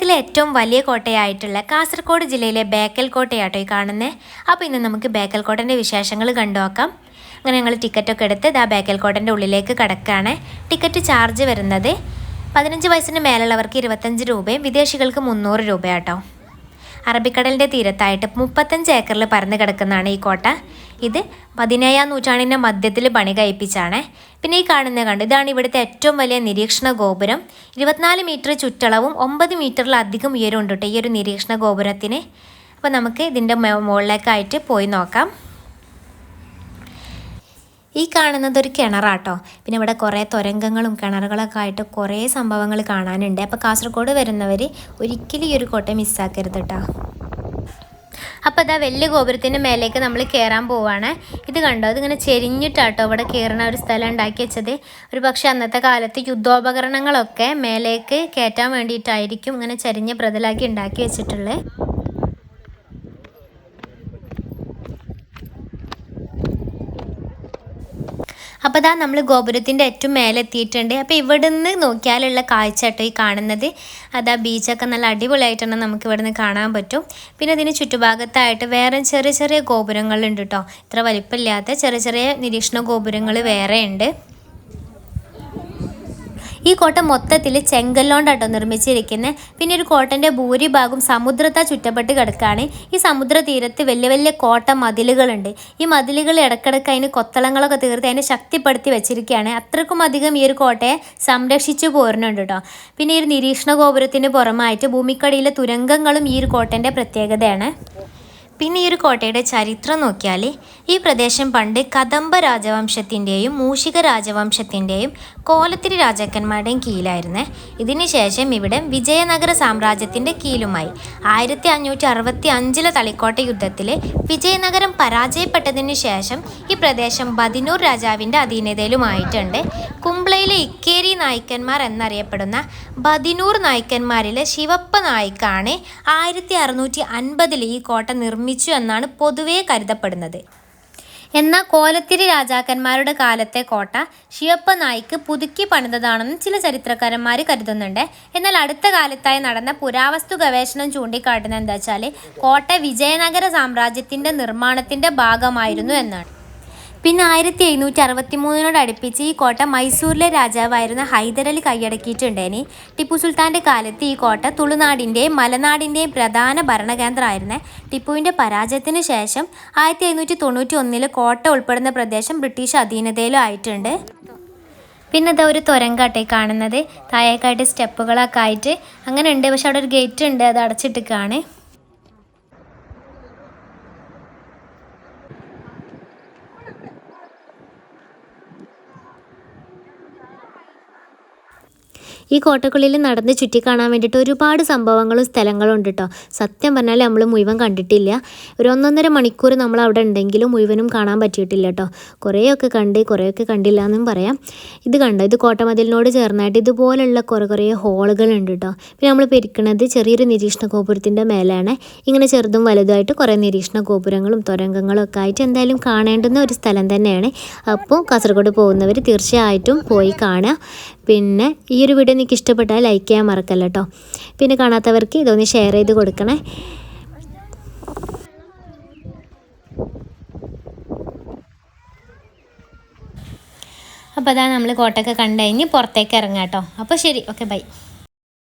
കേരളത്തിലെ ഏറ്റവും വലിയ കോട്ടയായിട്ടുള്ള കാസർഗോഡ് ജില്ലയിലെ ബേക്കൽ കോട്ടയാട്ടോ ഈ കാണുന്നത് അപ്പോൾ ഇന്ന് നമുക്ക് ബേക്കൽ കോട്ടന്റെ വിശേഷങ്ങൾ കണ്ടുനോക്കാം അങ്ങനെ ഞങ്ങൾ ടിക്കറ്റൊക്കെ എടുത്ത് ഇതാ ബേക്കൽ കോട്ടന്റെ ഉള്ളിലേക്ക് കിടക്കുകയാണ് ടിക്കറ്റ് ചാർജ് വരുന്നത് പതിനഞ്ച് വയസ്സിന് മേലുള്ളവർക്ക് ഇരുപത്തഞ്ച് രൂപയും വിദേശികൾക്ക് മുന്നൂറ് രൂപയാട്ടോ. അറബിക്കടലിന്റെ തീരത്തായിട്ട് മുപ്പത്തഞ്ച് ഏക്കറിൽ പരന്നു കിടക്കുന്നതാണ് ഈ കോട്ട. ഇത് പതിനേഴാം നൂറ്റാണ്ടിന്റെ മധ്യത്തിൽ പണി കഴിപ്പിച്ചാണ്. പിന്നെ ഈ കാണുന്ന കണ്ട് ഇതാണ് ഇവിടുത്തെ ഏറ്റവും വലിയ നിരീക്ഷണ ഗോപുരം. ഇരുപത്തിനാല് മീറ്റർ ചുറ്റളവും ഒമ്പത് മീറ്ററിലധികം ഉയരം കേട്ടോ ഈ ഒരു നിരീക്ഷണ ഗോപുരത്തിന്. അപ്പോൾ നമുക്ക് ഇതിന്റെ മുകളിലേക്കായിട്ട് പോയി നോക്കാം. ഈ കാണുന്നത് ഒരു കിണറാട്ടോ. പിന്നെ ഇവിടെ കുറേ തുരങ്കങ്ങളും കിണറുകളൊക്കെ ആയിട്ട് കുറേ സംഭവങ്ങൾ കാണാനുണ്ട്. അപ്പോൾ കാസർഗോഡ് വരുന്നവർ ഒരിക്കലും ഈ ഒരു കോട്ട മിസ്സാക്കരുത് കേട്ടോ അപ്പോൾ അതാ വലിയ ഗോപുരത്തിന്റെ മേലേക്ക് നമ്മൾ കയറാൻ പോവുകയാണ് ഇത് കണ്ടോ? ഇതിങ്ങനെ ചെരിഞ്ഞിട്ടാട്ടോ ഇവിടെ കയറുന്ന ഒരു സ്ഥലം ഉണ്ടാക്കി വെച്ചത്. ഒരു പക്ഷേ അന്നത്തെ കാലത്ത് യുദ്ധോപകരണങ്ങളൊക്കെ മേലേക്ക് കയറ്റാൻ വേണ്ടിയിട്ടായിരിക്കും ഇങ്ങനെ ചെരിഞ്ഞ പ്രതലാക്കി ഉണ്ടാക്കി വെച്ചിട്ടുള്ളത് അപ്പോൾ അതാ നമ്മൾ ഗോപുരത്തിന്റെ ഏറ്റവും മേലെ എത്തിയിട്ടുണ്ട് അപ്പോൾ ഇവിടുന്ന് നോക്കിയാലുള്ള കാഴ്ച കേട്ടോ ഈ കാണുന്നത്. അതാ ബീച്ചൊക്കെ നല്ല അടിപൊളിയായിട്ടാണ് നമുക്ക് ഇവിടെ നിന്ന് കാണാൻ പറ്റും. പിന്നെ ഇതിന് ചുറ്റുഭാഗത്തായിട്ട് വേറെ ചെറിയ ചെറിയ ഗോപുരങ്ങളുണ്ട് കേട്ടോ. ഇത്ര വലിപ്പമില്ലാത്ത ചെറിയ ചെറിയ നിരീക്ഷണ ഗോപുരങ്ങൾ വേറെ ഉണ്ട് ഈ കോട്ട മൊത്തത്തിൽ ചെങ്കല്ലോണ്ടാട്ടോ നിർമ്മിച്ചിരിക്കുന്നത് പിന്നെ ഒരു കോട്ടന്റെ ഭൂരിഭാഗം സമുദ്രത്താൽ ചുറ്റപ്പെട്ട് കിടക്കുകയാണ് ഈ സമുദ്ര തീരത്ത് വലിയ വലിയ കോട്ട മതിലുകളുണ്ട്. ഈ മതിലുകൾ ഇടക്കിടക്ക് അതിന് കൊത്തളങ്ങളൊക്കെ തീർത്ത് അതിനെ ശക്തിപ്പെടുത്തി വെച്ചിരിക്കുകയാണ്. അത്രക്കും അധികം ഈ ഒരു കോട്ടയെ സംരക്ഷിച്ചു പോരുന്നുണ്ട് കേട്ടോ പിന്നെ ഈ ഒരു നിരീക്ഷണ ഗോപുരത്തിന് പുറമായിട്ട് ഭൂമിക്കടിയിലെ തുരങ്കങ്ങളും ഈ ഒരു കോട്ടന്റെ പ്രത്യേകതയാണ്. പിന്നെ ഈ ഒരു കോട്ടയുടെ ചരിത്രം നോക്കിയാൽ ഈ പ്രദേശം പണ്ട് കദംബ രാജവംശത്തിന്റെയും മൂഷിക രാജവംശത്തിന്റെയും കോലത്തിരി രാജാക്കന്മാരുടെയും കീഴിലായിരുന്നേ. ഇതിനുശേഷം ഇവിടെ വിജയനഗര സാമ്രാജ്യത്തിന്റെ കീഴിലുമായി. ആയിരത്തി അഞ്ഞൂറ്റി അറുപത്തി അഞ്ചിലെ തളിക്കോട്ട യുദ്ധത്തിൽ വിജയനഗരം പരാജയപ്പെട്ടതിനു ശേഷം ഈ പ്രദേശം ബദിനൂർ രാജാവിന്റെ അധീനതയിലുമായിട്ടുണ്ട്. കുംബ്ലയിലെ ഇക്കേരി നായ്ക്കന്മാർ എന്നറിയപ്പെടുന്ന ബദിനൂർ നായ്ക്കന്മാരിലെ ശിവപ്പ നായ്ക്കാണ് ആയിരത്തി അറുന്നൂറ്റി അൻപതിൽ ഈ കോട്ട നിർമ്മിച്ചു എന്നാണ് പൊതുവേ കരുതപ്പെടുന്നത്. എന്നാൽ കോലത്തിരി രാജാക്കന്മാരുടെ കാലത്തെ കോട്ട ശിവപ്പ നായിക്ക് പുതുക്കി പണിതതാണെന്ന് ചില ചരിത്രകാരന്മാർ കരുതുന്നുണ്ട്. എന്നാൽ അടുത്ത കാലത്തായി നടന്ന പുരാവസ്തു ഗവേഷണം ചൂണ്ടിക്കാട്ടുന്നത് എന്താ വെച്ചാൽ കോട്ട വിജയനഗര സാമ്രാജ്യത്തിന്റെ നിർമ്മാണത്തിന്റെ ഭാഗമായിരുന്നു എന്നാണ്. പിന്നെ ആയിരത്തി എഴുന്നൂറ്റി അറുപത്തി മൂന്നിനോട് അടുപ്പിച്ച് ഈ കോട്ട മൈസൂരിലെ രാജാവായിരുന്ന ഹൈദരലി കൈയടക്കിയിട്ടുണ്ടേനി. ടിപ്പു സുൽത്താന്റെ കാലത്ത് ഈ കോട്ട തുളുനാടിന്റെയും മലനാടിന്റെയും പ്രധാന ഭരണകേന്ദ്രമായിരുന്ന. ടിപ്പുവിന്റെ പരാജയത്തിന് ശേഷം ആയിരത്തി എഴുന്നൂറ്റി തൊണ്ണൂറ്റി ഒന്നിൽ കോട്ട ഉൾപ്പെടുന്ന പ്രദേശം ബ്രിട്ടീഷ് അധീനതയിലും ആയിട്ടുണ്ട്. പിന്നെ അതാ ഒരു തുരങ്കാട്ടെ കാണുന്നത്. താഴേക്കായിട്ട് സ്റ്റെപ്പുകളൊക്കെ ആയിട്ട്. അങ്ങനെ ഉണ്ട് പക്ഷെ അവിടെ ഒരു ഗേറ്റ് ഉണ്ട് അത് അടച്ചിട്ടിക്കാണ് ഈ കോട്ടക്കുള്ളിൽ നടന്ന് ചുറ്റിക്കാണാൻ വേണ്ടിയിട്ട് ഒരുപാട് സംഭവങ്ങളും സ്ഥലങ്ങളും ഉണ്ട് കേട്ടോ സത്യം പറഞ്ഞാൽ നമ്മൾ മുഴുവൻ കണ്ടിട്ടില്ല. ഒരു ഒന്നൊന്നര മണിക്കൂർ നമ്മൾ അവിടെ ഉണ്ടെങ്കിലും മുഴുവനും കാണാൻ പറ്റിയിട്ടില്ല കേട്ടോ കുറേയൊക്കെ കണ്ട് കുറേയൊക്കെ കണ്ടില്ല എന്നും പറയാം. ഇത് കണ്ടോ? ഇത് കോട്ടമതിലിനോട് ചേർന്നായിട്ട് ഇതുപോലുള്ള കുറേ കുറേ ഹോളുകളുണ്ട് കേട്ടോ പിന്നെ നമ്മൾ പെരിക്കണത് ചെറിയൊരു നിരീക്ഷണ ഗോപുരത്തിന്റെ മേലാണ്. ഇങ്ങനെ ചെറുതും വലുതുമായിട്ട് കുറേ നിരീക്ഷണ ഗോപുരങ്ങളും തുരങ്കങ്ങളും ഒക്കെ ആയിട്ട് എന്തായാലും കാണേണ്ടുന്ന ഒരു സ്ഥലം തന്നെയാണ്. അപ്പോൾ കാസർഗോഡ് പോകുന്നവർ തീർച്ചയായിട്ടും പോയി കാണുക. പിന്നെ ഈ ഒരു വീഡിയോ നിങ്ങൾക്ക് ഇഷ്ടപ്പെട്ടാൽ ലൈക്ക് ചെയ്യാൻ മറക്കല്ല കേട്ടോ പിന്നെ കാണാത്തവർക്ക് ഇതൊന്ന് ഷെയർ ചെയ്ത് കൊടുക്കണേ. അപ്പോൾ അതാ നമ്മൾ കോട്ടയൊക്കെ കണ്ടു കഴിഞ്ഞ് പുറത്തേക്ക് ഇറങ്ങാം കേട്ടോ അപ്പോൾ ശരി ഓക്കെ ബൈ